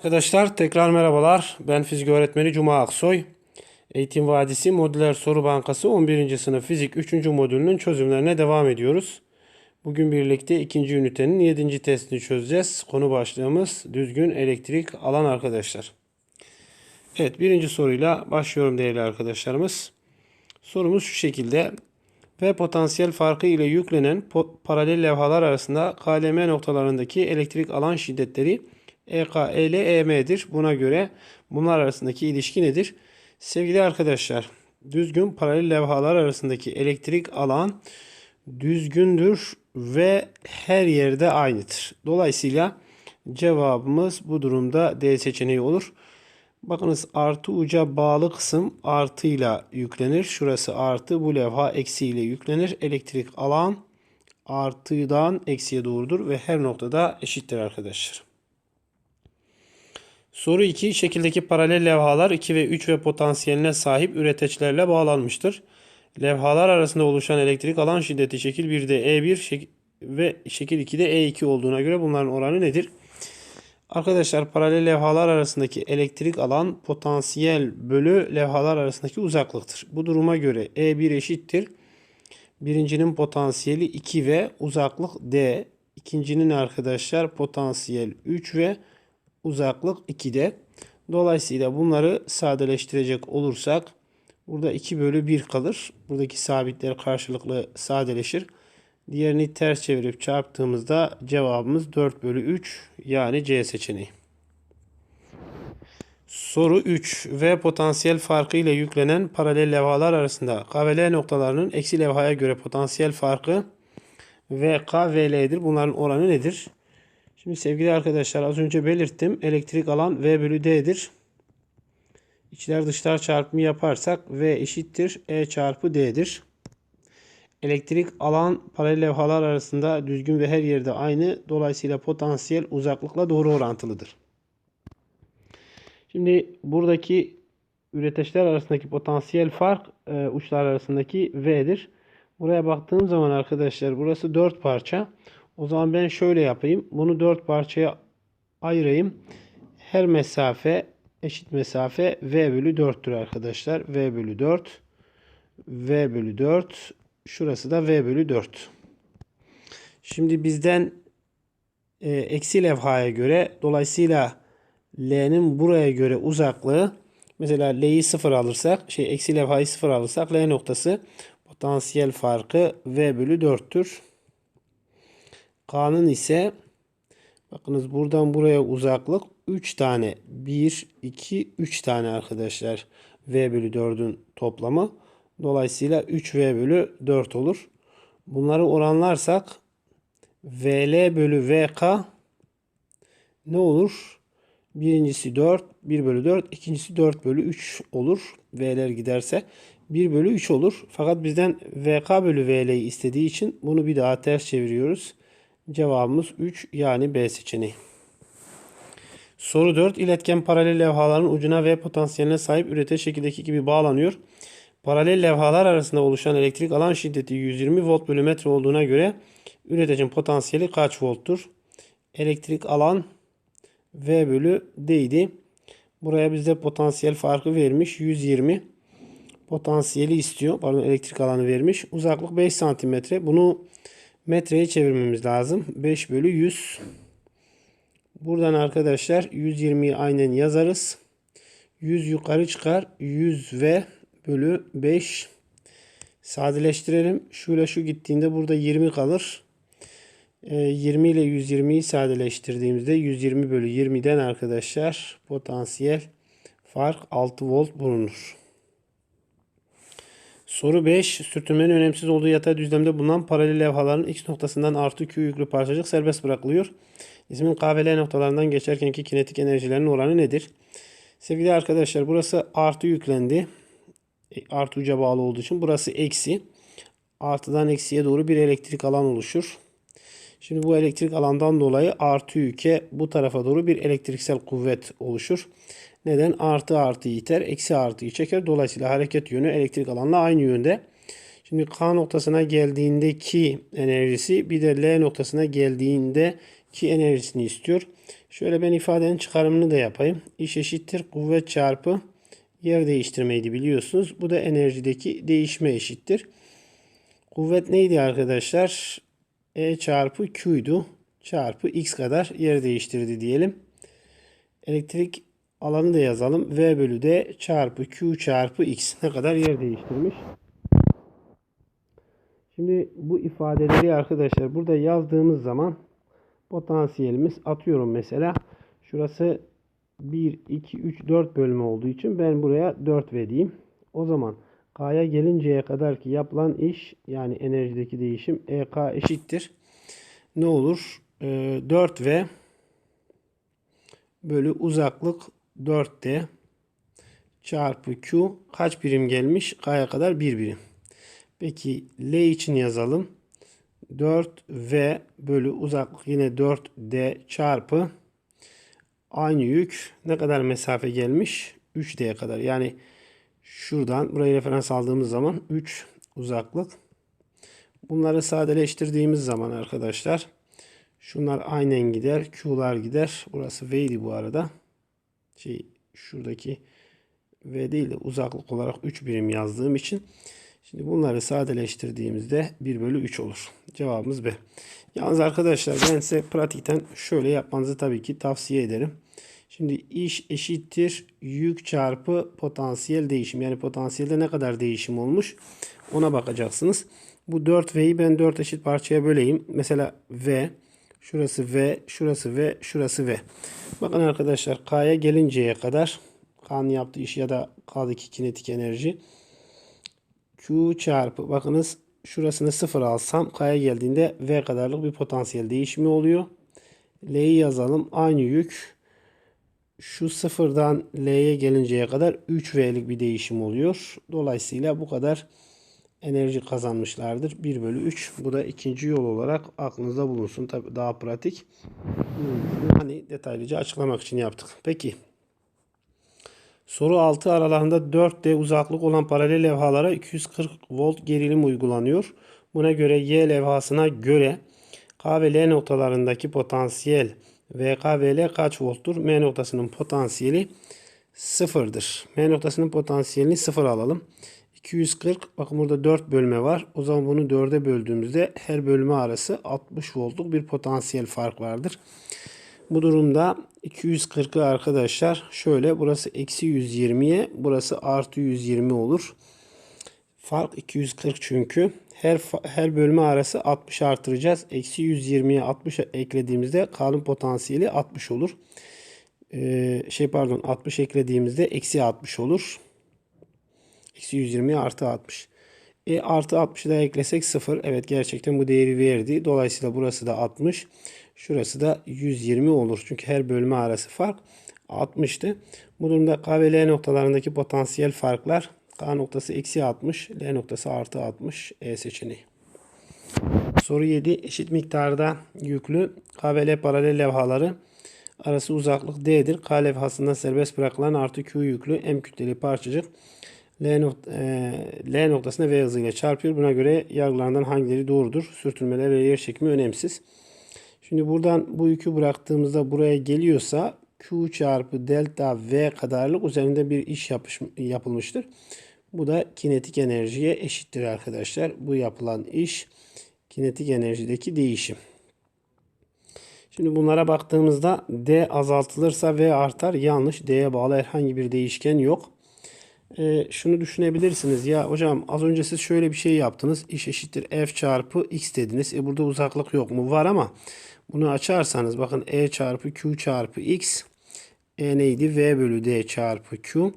Arkadaşlar tekrar merhabalar. Ben fizik öğretmeni Cuma Aksoy. Eğitim Vadisi Modüler Soru Bankası 11. sınıf fizik 3. modülünün çözümlerine devam ediyoruz. Bugün birlikte 2. ünitenin 7. testini çözeceğiz. Konu başlığımız düzgün elektrik alan arkadaşlar. Evet birinci soruyla başlıyorum değerli arkadaşlarımız. Sorumuz şu şekilde. V potansiyel farkı ile yüklenen paralel levhalar arasında KLM noktalarındaki elektrik alan şiddetleri EK, EL, EM'dir. Buna göre bunlar arasındaki ilişki nedir? Sevgili arkadaşlar, düzgün paralel levhalar arasındaki elektrik alan düzgündür ve her yerde aynıdır. Dolayısıyla cevabımız bu durumda D seçeneği olur. Bakınız artı uca bağlı kısım artıyla yüklenir. Şurası artı bu levha eksiyle yüklenir. Elektrik alan artıdan eksiye doğrudur ve her noktada eşittir arkadaşlar. Soru 2. Şekildeki paralel levhalar 2 ve 3 ve potansiyeline sahip üreteçlerle bağlanmıştır. Levhalar arasında oluşan elektrik alan şiddeti şekil 1'de E1 şek- ve şekil 2'de E2 olduğuna göre bunların oranı nedir? Arkadaşlar paralel levhalar arasındaki elektrik alan potansiyel bölü levhalar arasındaki uzaklıktır. Bu duruma göre E1 eşittir. Birincinin potansiyeli 2 ve uzaklık D. İkincinin arkadaşlar potansiyel 3 ve uzaklık 2'de. Dolayısıyla bunları sadeleştirecek olursak burada 2 bölü 1 kalır. Buradaki sabitler karşılıklı sadeleşir. Diğerini ters çevirip çarptığımızda cevabımız 4 bölü 3 yani C seçeneği. Soru 3. V potansiyel farkı ile yüklenen paralel levhalar arasında K ve L noktalarının eksi levhaya göre potansiyel farkı ve L'dir. Bunların oranı nedir? Şimdi sevgili arkadaşlar az önce belirttim. Elektrik alan V bölü D'dir. İçler dışlar çarpımı yaparsak V eşittir E çarpı D'dir. Elektrik alan paralel levhalar arasında düzgün ve her yerde aynı. Dolayısıyla potansiyel uzaklıkla doğru orantılıdır. Şimdi buradaki üreteçler arasındaki potansiyel fark e, uçlar arasındaki V'dir. Buraya baktığım zaman arkadaşlar burası 4 parça. O zaman ben şöyle yapayım. Bunu 4 parçaya ayırayım. Her mesafe eşit mesafe V bölü 4'tür arkadaşlar. V bölü 4. V bölü 4. Şurası da V bölü 4. Şimdi bizden e, eksi levhaya göre dolayısıyla L'nin buraya göre uzaklığı mesela L'yi 0 alırsak şey eksi levhayı 0 alırsak L noktası potansiyel farkı V bölü 4'tür. K'nın ise bakınız buradan buraya uzaklık 3 tane 1 2 3 tane arkadaşlar V bölü 4'ün toplamı. Dolayısıyla 3V bölü 4 olur. Bunları oranlarsak VL bölü VK ne olur? Birincisi 4, 1 bölü 4, ikincisi 4 bölü 3 olur. V'ler giderse 1 bölü 3 olur. Fakat bizden VK bölü VL'yi istediği için bunu bir daha ters çeviriyoruz. Cevabımız 3 yani B seçeneği. Soru 4. İletken paralel levhaların ucuna V potansiyeline sahip üreteç şekildeki gibi bağlanıyor. Paralel levhalar arasında oluşan elektrik alan şiddeti 120 volt bölü metre olduğuna göre üretecin potansiyeli kaç volttur? Elektrik alan V bölü D idi. Buraya bizde potansiyel farkı vermiş. 120 potansiyeli istiyor. Pardon elektrik alanı vermiş. Uzaklık 5 santimetre. Bunu metreye çevirmemiz lazım. 5 bölü 100. Buradan arkadaşlar 120'yi aynen yazarız. 100 yukarı çıkar. 100 ve bölü 5 sadeleştirelim. Şöyle şu gittiğinde burada 20 kalır. 20 ile 120'yi sadeleştirdiğimizde 120 bölü 20'den arkadaşlar potansiyel fark 6 volt bulunur. Soru 5. Sürtünmenin önemsiz olduğu yatay düzlemde bulunan paralel levhaların X noktasından artı Q yüklü parçacık serbest bırakılıyor. İsmin K ve L noktalarından geçerkenki kinetik enerjilerin oranı nedir? Sevgili arkadaşlar burası artı yüklendi. E, artı uca bağlı olduğu için burası eksi. Artıdan eksiye doğru bir elektrik alan oluşur. Şimdi bu elektrik alandan dolayı artı yüke bu tarafa doğru bir elektriksel kuvvet oluşur. Neden? Artı artı iter, eksi artıyı çeker. Dolayısıyla hareket yönü elektrik alanla aynı yönde. Şimdi K noktasına geldiğindeki enerjisi bir de L noktasına geldiğinde ki enerjisini istiyor. Şöyle ben ifadenin çıkarımını da yapayım. İş eşittir kuvvet çarpı yer değiştirmeydi biliyorsunuz. Bu da enerjideki değişme eşittir. Kuvvet neydi arkadaşlar? E çarpı Q'ydu. Çarpı X kadar yer değiştirdi diyelim. Elektrik alanı da yazalım. V bölü D çarpı Q çarpı X ne kadar yer değiştirmiş. Şimdi bu ifadeleri arkadaşlar burada yazdığımız zaman potansiyelimiz atıyorum mesela. Şurası 1, 2, 3, 4 bölme olduğu için ben buraya 4 V diyeyim. O zaman K'ya gelinceye kadar ki yapılan iş yani enerjideki değişim EK eşittir. Ne olur? Ee, 4V bölü uzaklık 4D çarpı Q kaç birim gelmiş? K'ya kadar 1 birim. Peki L için yazalım. 4V bölü uzaklık yine 4D çarpı aynı yük ne kadar mesafe gelmiş? 3D'ye kadar. Yani şuradan burayı referans aldığımız zaman 3 uzaklık. Bunları sadeleştirdiğimiz zaman arkadaşlar şunlar aynen gider. Q'lar gider. Burası V'ydi bu arada. Şey şuradaki V değil de uzaklık olarak 3 birim yazdığım için Şimdi bunları sadeleştirdiğimizde 1 bölü 3 olur. Cevabımız B. Yalnız arkadaşlar ben size pratikten şöyle yapmanızı tabii ki tavsiye ederim. Şimdi iş eşittir yük çarpı potansiyel değişim. Yani potansiyelde ne kadar değişim olmuş ona bakacaksınız. Bu 4V'yi ben 4 eşit parçaya böleyim. Mesela V, şurası V, şurası V, şurası V. Bakın arkadaşlar K'ya gelinceye kadar K'nın yaptığı iş ya da K'daki kinetik enerji Q çarpı bakınız şurasını sıfır alsam K'ya geldiğinde V kadarlık bir potansiyel değişimi oluyor. L'yi yazalım. Aynı yük şu sıfırdan L'ye gelinceye kadar 3V'lik bir değişim oluyor. Dolayısıyla bu kadar enerji kazanmışlardır. 1 bölü 3. Bu da ikinci yol olarak aklınızda bulunsun. Tabi daha pratik. Hani detaylıca açıklamak için yaptık. Peki. Soru 6 aralarında 4D uzaklık olan paralel levhalara 240 volt gerilim uygulanıyor. Buna göre Y levhasına göre K ve L noktalarındaki potansiyel VK ve L kaç volttur? M noktasının potansiyeli sıfırdır. M noktasının potansiyelini sıfır alalım. 240 bakın burada 4 bölme var. O zaman bunu 4'e böldüğümüzde her bölme arası 60 voltluk bir potansiyel fark vardır. Bu durumda 240'ı arkadaşlar şöyle burası eksi 120'ye burası artı 120 olur. Fark 240 çünkü. Her her bölme arası 60 artıracağız. Eksi 120'ye 60 eklediğimizde K'nın potansiyeli 60 olur. Ee, şey pardon 60 eklediğimizde eksi 60 olur. Eksi 120'ye artı 60. E artı 60'ı da eklesek 0. Evet gerçekten bu değeri verdi. Dolayısıyla burası da 60. Şurası da 120 olur. Çünkü her bölme arası fark 60'tı. Bu durumda K ve L noktalarındaki potansiyel farklar K noktası eksi 60, L noktası artı 60 E seçeneği. Soru 7. Eşit miktarda yüklü K ve L paralel levhaları arası uzaklık D'dir. K levhasında serbest bırakılan artı Q yüklü M kütleli parçacık L, nokta, e, L noktasına V hızıyla çarpıyor. Buna göre yargılarından hangileri doğrudur? Sürtünmeler ve yer çekimi önemsiz. Şimdi buradan bu yükü bıraktığımızda buraya geliyorsa Q çarpı delta V kadarlık üzerinde bir iş yapış, yapılmıştır. Bu da kinetik enerjiye eşittir arkadaşlar. Bu yapılan iş kinetik enerjideki değişim. Şimdi bunlara baktığımızda D azaltılırsa V artar. Yanlış. D'ye bağlı herhangi bir değişken yok. Ee, şunu düşünebilirsiniz. Ya hocam az önce siz şöyle bir şey yaptınız. İş eşittir F çarpı X dediniz. E burada uzaklık yok mu? Var ama bunu açarsanız bakın E çarpı Q çarpı X E neydi? V bölü D çarpı Q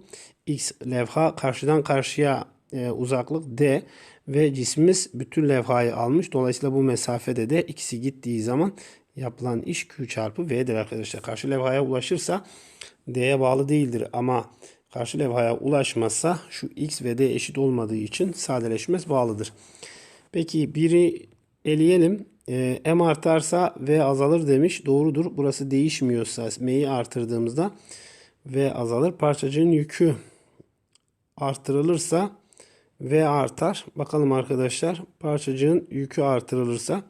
X levha karşıdan karşıya e, uzaklık D ve cismimiz bütün levhayı almış. Dolayısıyla bu mesafede de ikisi gittiği zaman yapılan iş Q çarpı V'dir arkadaşlar. Karşı levhaya ulaşırsa D'ye bağlı değildir ama karşı levhaya ulaşmazsa şu X ve D eşit olmadığı için sadeleşmez bağlıdır. Peki biri eleyelim. E, M artarsa V azalır demiş. Doğrudur. Burası değişmiyorsa M'yi artırdığımızda V azalır. Parçacığın yükü artırılırsa V artar. Bakalım arkadaşlar. Parçacığın yükü artırılırsa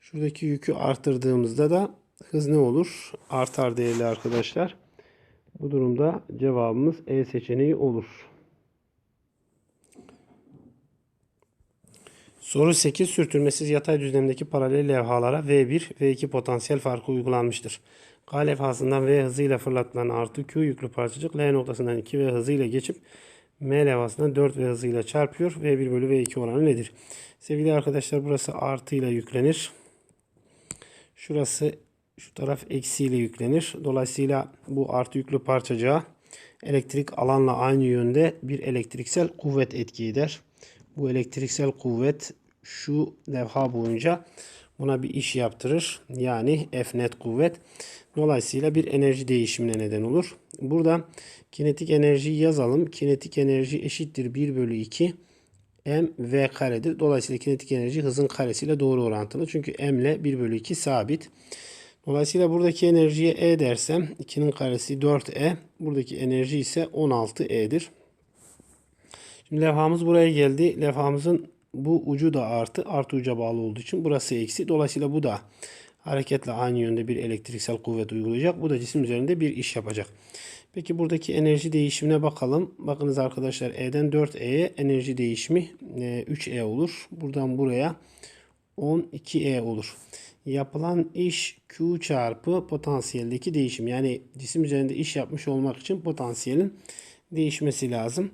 şuradaki yükü artırdığımızda da hız ne olur? Artar değerli arkadaşlar. Bu durumda cevabımız E seçeneği olur. Soru 8 sürtünmesiz yatay düzlemdeki paralel levhalara V1, V2 potansiyel farkı uygulanmıştır. K levhasından V hızıyla fırlatılan artı Q yüklü parçacık L noktasından 2V hızıyla geçip M levhasından 4V hızıyla çarpıyor. V1 bölü V2 oranı nedir? Sevgili arkadaşlar burası artı ile yüklenir. Şurası şu taraf eksiyle yüklenir. Dolayısıyla bu artı yüklü parçacığa elektrik alanla aynı yönde bir elektriksel kuvvet etki eder. Bu elektriksel kuvvet şu levha boyunca buna bir iş yaptırır. Yani F net kuvvet. Dolayısıyla bir enerji değişimine neden olur. Burada kinetik enerjiyi yazalım. Kinetik enerji eşittir 1 bölü 2 m v karedir. Dolayısıyla kinetik enerji hızın karesiyle doğru orantılı. Çünkü m ile 1 bölü 2 sabit. Dolayısıyla buradaki enerjiye E dersem 2'nin karesi 4E. Buradaki enerji ise 16E'dir. Şimdi levhamız buraya geldi. Levhamızın bu ucu da artı. Artı uca bağlı olduğu için burası eksi. Dolayısıyla bu da hareketle aynı yönde bir elektriksel kuvvet uygulayacak. Bu da cisim üzerinde bir iş yapacak. Peki buradaki enerji değişimine bakalım. Bakınız arkadaşlar E'den 4E'ye enerji değişimi 3E olur. Buradan buraya 12E olur. Yapılan iş Q çarpı potansiyeldeki değişim. Yani cisim üzerinde iş yapmış olmak için potansiyelin değişmesi lazım.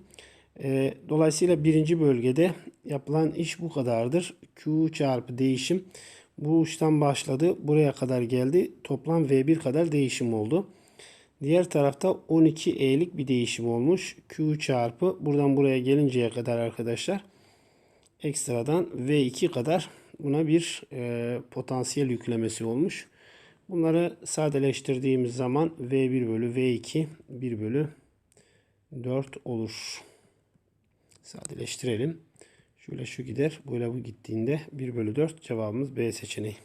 E, dolayısıyla birinci bölgede yapılan iş bu kadardır. Q çarpı değişim bu uçtan başladı. Buraya kadar geldi. Toplam V1 kadar değişim oldu. Diğer tarafta 12E'lik bir değişim olmuş. Q çarpı buradan buraya gelinceye kadar arkadaşlar ekstradan V2 kadar buna bir e, potansiyel yüklemesi olmuş. Bunları sadeleştirdiğimiz zaman V1 bölü V2 1 bölü 4 olur. Sadeleştirelim. Şöyle şu gider. Böyle bu gittiğinde 1 bölü 4 cevabımız B seçeneği.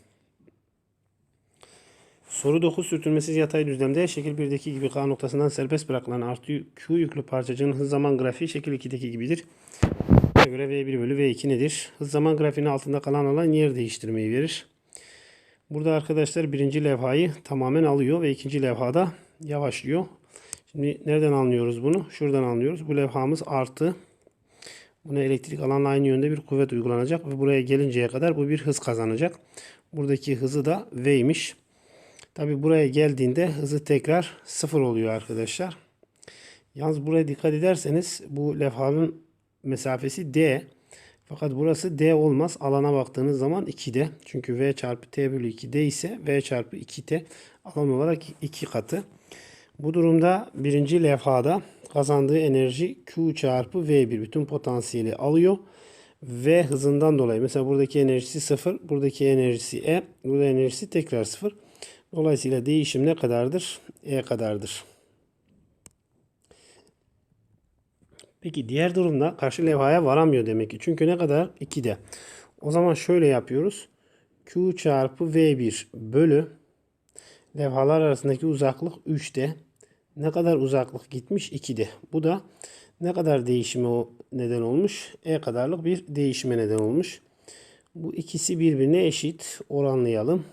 Soru 9 sürtünmesiz yatay düzlemde şekil 1'deki gibi K noktasından serbest bırakılan artı Q yüklü parçacığın hız zaman grafiği şekil 2'deki gibidir. Göre V1 bölü V2 nedir? Hız zaman grafiğinin altında kalan alan yer değiştirmeyi verir. Burada arkadaşlar birinci levhayı tamamen alıyor ve ikinci levhada yavaşlıyor. Şimdi nereden anlıyoruz bunu? Şuradan anlıyoruz. Bu levhamız artı. Buna elektrik alanla aynı yönde bir kuvvet uygulanacak ve buraya gelinceye kadar bu bir hız kazanacak. Buradaki hızı da V'ymiş. Tabi buraya geldiğinde hızı tekrar sıfır oluyor arkadaşlar. Yalnız buraya dikkat ederseniz bu levhanın mesafesi D. Fakat burası D olmaz. Alana baktığınız zaman 2D. Çünkü V çarpı T bölü 2D ise V çarpı 2T alan olarak 2 katı. Bu durumda birinci levhada kazandığı enerji Q çarpı V1 bütün potansiyeli alıyor. V hızından dolayı mesela buradaki enerjisi 0, buradaki enerjisi E, burada enerjisi tekrar 0. Dolayısıyla değişim ne kadardır? E kadardır. Peki diğer durumda karşı levhaya varamıyor demek ki. Çünkü ne kadar? 2'de. O zaman şöyle yapıyoruz. Q çarpı V1 bölü levhalar arasındaki uzaklık 3'te. Ne kadar uzaklık gitmiş? 2'de. Bu da ne kadar değişime o neden olmuş? E kadarlık bir değişime neden olmuş. Bu ikisi birbirine eşit. Oranlayalım.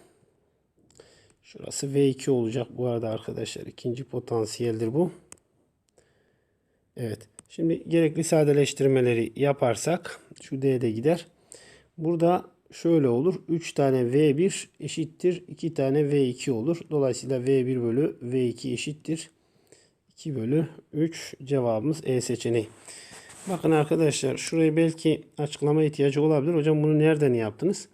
Şurası V2 olacak bu arada arkadaşlar. İkinci potansiyeldir bu. Evet. Şimdi gerekli sadeleştirmeleri yaparsak şu D'de gider. Burada şöyle olur. 3 tane V1 eşittir. 2 tane V2 olur. Dolayısıyla V1 bölü V2 eşittir. 2 bölü 3 cevabımız E seçeneği. Bakın arkadaşlar şurayı belki açıklama ihtiyacı olabilir. Hocam bunu nereden yaptınız?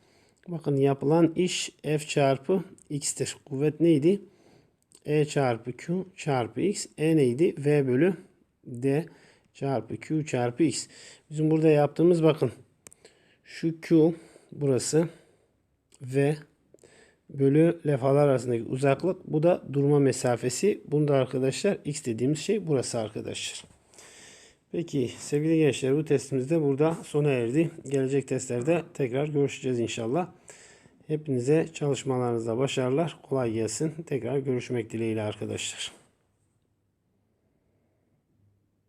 Bakın yapılan iş F çarpı X'tir. Kuvvet neydi? E çarpı Q çarpı X. E neydi? V bölü D çarpı Q çarpı X. Bizim burada yaptığımız bakın. Şu Q burası V bölü levhalar arasındaki uzaklık. Bu da durma mesafesi. Bunda arkadaşlar X dediğimiz şey burası arkadaşlar. Peki sevgili gençler bu testimiz de burada sona erdi. Gelecek testlerde tekrar görüşeceğiz inşallah. Hepinize çalışmalarınızda başarılar. Kolay gelsin. Tekrar görüşmek dileğiyle arkadaşlar.